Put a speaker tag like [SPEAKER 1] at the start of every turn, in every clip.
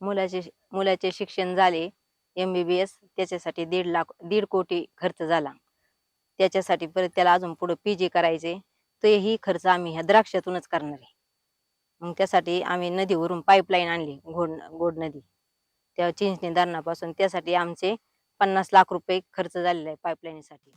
[SPEAKER 1] मुलाचे मुलाचे शिक्षण झाले एम बी बी एस त्याच्यासाठी दीड लाख दीड कोटी खर्च झाला. त्याच्यासाठी परत त्याला अजून पुढं पी जी करायचे. तेही खर्च आम्ही ह्या द्राक्षातूनच करणार आहे. मग त्यासाठी आम्ही नदीवरून पाईपलाईन आणली गोड गोड नदी. त्या चिंचणी धरणापासून त्यासाठी आमचे पन्नास लाख रुपये खर्च झालेला आहे पाईपलाईनसाठी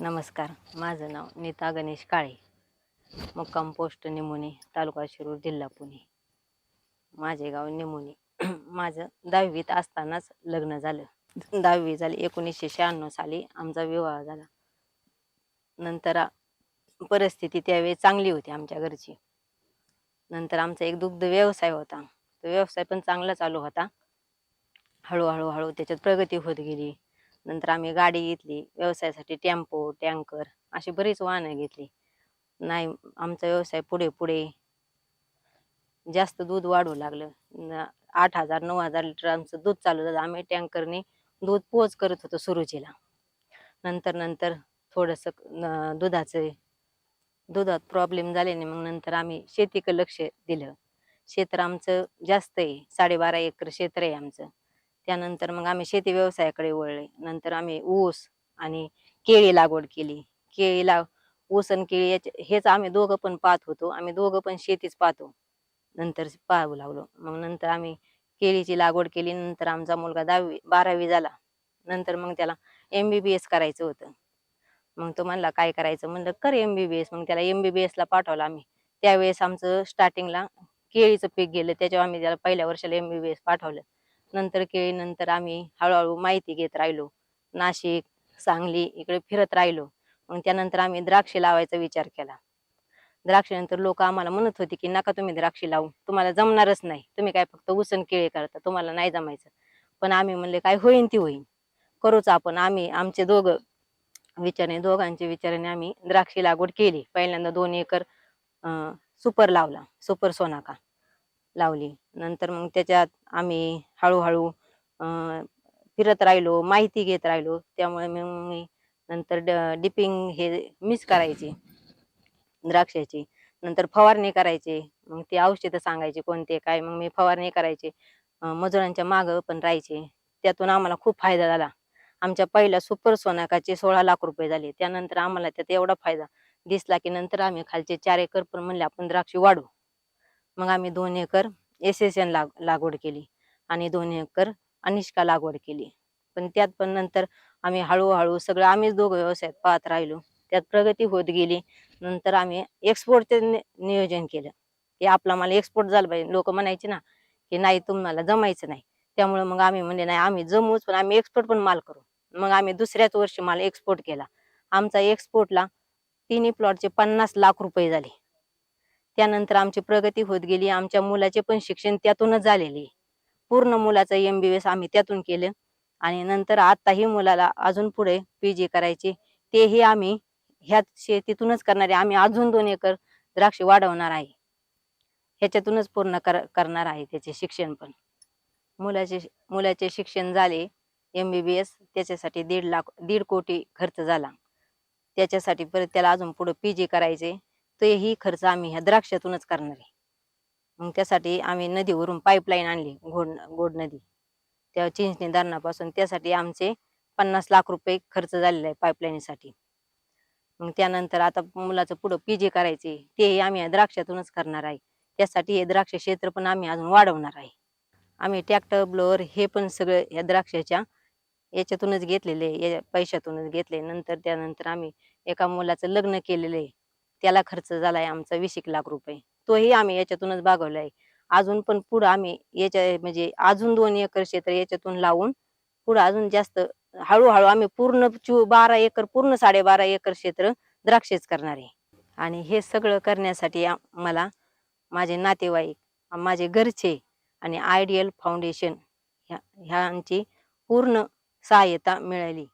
[SPEAKER 1] नमस्कार. माझं नाव नीता गणेश काळे. मुक्काम पोस्ट निमोनी तालुका शिरूर जिल्हा पुणे. माझे गाव निमोनी माझं दहावीत असतानाच लग्न झालं. दहावी झाली. एकोणीसशे शहाण्णव साली आमचा विवाह झाला. नंतर परिस्थिती त्यावेळी चांगली होती आमच्या घरची. नंतर आमचा एक दुग्ध व्यवसाय होता. तो व्यवसाय पण चांगला चालू होता. हळूहळू हळू त्याच्यात प्रगती होत गेली. नंतर आम्ही गाडी घेतली व्यवसायासाठी टेम्पो टँकर अशी बरीच वाहनं घेतली. नाही आमचा व्यवसाय पुढे पुढे. जास्त दूध वाढू लागलं. न- आठ हजार नऊ हजार लिटर आमचं दूध चालू झालं. आम्ही टँकरने दूध पोच करत होतो सुरुचीला. नंतर नंतर थोडंसं दुधाचं दुधात प्रॉब्लेम झाल्याने मग नंतर आम्ही शेतीकडे लक्ष दिलं. क्षेत्र आमचं जास्त आहे. साडेबारा एकर क्षेत्र आहे आमचं. त्यानंतर मग आम्ही शेती व्यवसायाकडे वळले. नंतर आम्ही ऊस आणि केळी लागवड केली. केळी लाव ऊस आणि केळी याचे हेच आम्ही दोघं पण पाहत होतो. आम्ही दोघं पण शेतीच पाहतो. नंतर पाहू लागलो. मग नंतर आम्ही केळीची लागवड केली. नंतर आमचा मुलगा दहावी बारावी झाला. नंतर मग त्याला एम बी बी एस करायचं होतं. मग तो म्हणला काय करायचं? म्हणलं कर एम बी बी एस मग त्याला एम बी बी एसला पाठवलं आम्ही. त्यावेळेस आमचं स्टार्टिंगला केळीचं पीक गेलं. त्याच्यावर आम्ही त्याला पहिल्या वर्षाला एम बी बी एस पाठवलं. नंतर केळी नंतर आम्ही हळूहळू माहिती घेत राहिलो. नाशिक सांगली इकडे फिरत राहिलो. मग त्यानंतर आम्ही द्राक्षे लावायचा विचार केला. द्राक्षेनंतर लोक आम्हाला म्हणत होते की नका तुम्ही द्राक्षे लावू. तुम्हाला जमणारच नाही. तुम्ही काय फक्त उसन केळी करता. तुम्हाला नाही जमायचं. पण आम्ही म्हणले काय होईन ती होईन. करूच आपण. आम्ही आमचे दोघं विचाराने दोघांच्या विचाराने आम्ही द्राक्षे लागवड केली. पहिल्यांदा दोन एकर अं, सुपर लावला. सुपर सोनाका. लावली. नंतर मग त्याच्यात आम्ही हळूहळू फिरत राहिलो माहिती घेत राहिलो. त्यामुळे मग मी नंतर डिपिंग हे मिस करायची द्राक्षाची. नंतर फवारणी करायची. मग ती औषधं सांगायची कोणते काय. मग मी फवारणी करायची. मजुरांच्या मागं पण राहायचे. त्यातून आम्हाला खूप फायदा झाला. आमच्या पहिल्या सुपर सोनाकाचे सोळा लाख रुपये झाले. त्यानंतर आम्हाला त्यात एवढा फायदा दिसला की नंतर आम्ही खालचे चार एकर पण म्हणले आपण द्राक्षे वाढू मग आम्ही दोन एकर एस एस एन लाग लागवड केली आणि दोन एकर अनिष्का लागवड केली. पण त्यात पण नंतर आम्ही हळूहळू सगळं आम्हीच दोघं व्यवसायात पाहत राहिलो. त्यात प्रगती होत गेली. नंतर आम्ही एक्सपोर्टचे नियोजन केलं. की आपला माल एक्सपोर्ट झाला पाहिजे. लोक म्हणायचे ना की नाही तुम्हाला जमायचं नाही. त्यामुळे मग आम्ही म्हणले नाही आम्ही जमूच पण आम्ही एक्सपोर्ट पण माल करू. मग आम्ही दुसऱ्याच वर्षी माल एक्सपोर्ट केला. आमचा एक्सपोर्टला तिन्ही प्लॉटचे पन्नास लाख रुपये झाले. त्यानंतर आमची प्रगती होत गेली. आमच्या मुलाचे पण शिक्षण त्यातूनच झालेले. पूर्ण मुलाचं एम बी एस आम्ही त्यातून केलं. आणि नंतर आत्ताही मुलाला अजून पुढे पी जी करायचे. तेही आम्ही ह्याच शेतीतूनच करणारे. आम्ही अजून दोन एकर द्राक्ष वाढवणार आहे. ह्याच्यातूनच पूर्ण कर करणार आहे त्याचे शिक्षण पण. मुलाचे मुलाचे शिक्षण झाले. एम बी बी एस त्याच्यासाठी दीड लाख दीड कोटी खर्च झाला. त्याच्यासाठी परत त्याला अजून पुढे पी जी करायचे. तेही खर्च आम्ही ह्या द्राक्षातूनच करणार आहे. मग त्यासाठी आम्ही नदीवरून पाईपलाईन आणली गोड गोड नदी. त्या चिंचणी धरणापासून त्यासाठी आमचे पन्नास लाख रुपये खर्च झालेला आहे पाईपलाईनसाठी मग त्यानंतर आता मुलाचं पुढं पी जी करायचे तेही आम्ही या द्राक्षातूनच करणार आहे. त्यासाठी हे द्राक्ष क्षेत्र पण आम्ही अजून वाढवणार आहे. आम्ही ट्रॅक्टर ब्लोअर हे पण सगळं या द्राक्षाच्या याच्यातूनच घेतलेले या पैशातूनच घेतले नंतर त्यानंतर आम्ही एका मुलाचं लग्न केलेलं आहे. त्याला खर्च झालाय आमचा वीस एक लाख रुपये. तोही आम्ही याच्यातूनच भागवलाय. अजून पण पुढं आम्ही याच्या म्हणजे अजून दोन एकर क्षेत्र याच्यातून लावून पुढं अजून जास्त हळूहळू आम्ही पूर्ण चू बारा एकर पूर्ण साडेबारा एकर क्षेत्र द्राक्षेच करणार आहे. आणि हे सगळं करण्यासाठी मला माझे नातेवाईक माझे घरचे आणि आयडियल फाउंडेशन ह्या ह्यांची पूर्ण सहाय्यता मिळाली.